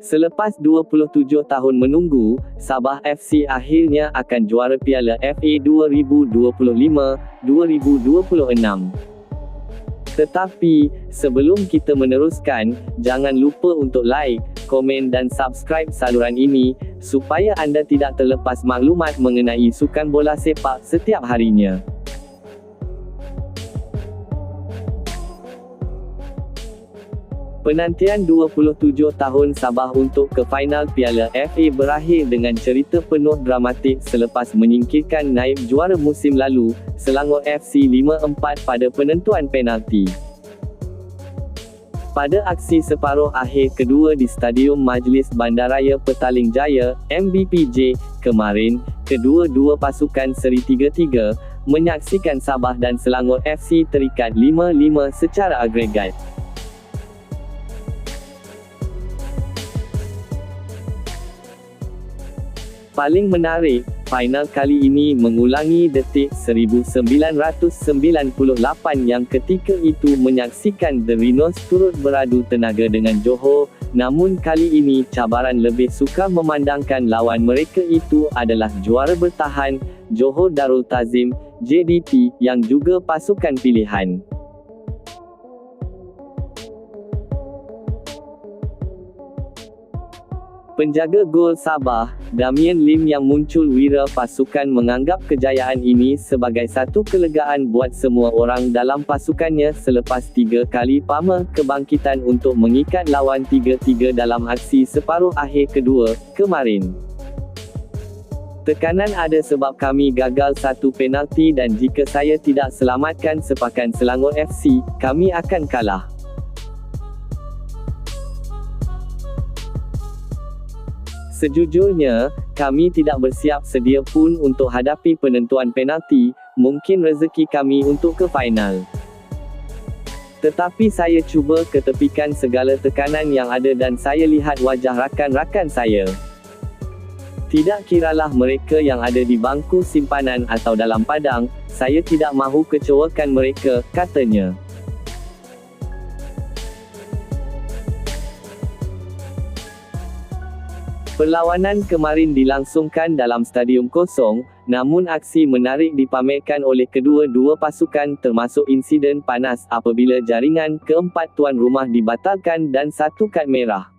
Selepas 27 tahun menunggu, Sabah FC akhirnya akan juara Piala FA 2025-2026. Tetapi, sebelum kita meneruskan, jangan lupa untuk like, komen dan subscribe saluran ini, supaya anda tidak terlepas maklumat mengenai sukan bola sepak setiap harinya. Penantian 27 tahun Sabah untuk ke final Piala FA berakhir dengan cerita penuh dramatik selepas menyingkirkan naib juara musim lalu, Selangor FC 5-4 pada penentuan penalti. Pada aksi separuh akhir kedua di Stadium Majlis Bandaraya Petaling Jaya, MBPJ, kemarin, kedua-dua pasukan seri 3-3, menyaksikan Sabah dan Selangor FC terikat 5-5 secara agregat. Paling menarik, final kali ini mengulangi detik 1998 yang ketika itu menyaksikan The Rhinos turut beradu tenaga dengan Johor, namun kali ini cabaran lebih suka memandangkan lawan mereka itu adalah juara bertahan, Johor Darul Tazim, JDT, yang juga pasukan pilihan. Penjaga gol Sabah, Damien Lim yang muncul wira pasukan menganggap kejayaan ini sebagai satu kelegaan buat semua orang dalam pasukannya selepas tiga kali pama kebangkitan untuk mengikat lawan 3-3 dalam aksi separuh akhir kedua, kemarin. Tekanan ada sebab kami gagal satu penalti dan jika saya tidak selamatkan sepakan Selangor FC, kami akan kalah. Sejujurnya, kami tidak bersiap sedia pun untuk hadapi penentuan penalti, mungkin rezeki kami untuk ke final. Tetapi saya cuba ketepikan segala tekanan yang ada dan saya lihat wajah rakan-rakan saya. Tidak kiralah mereka yang ada di bangku simpanan atau dalam padang, saya tidak mahu kecewakan mereka, katanya. Perlawanan kemarin dilangsungkan dalam stadium kosong, namun aksi menarik dipamerkan oleh kedua-dua pasukan termasuk insiden panas apabila jaringan keempat tuan rumah dibatalkan dan satu kad merah.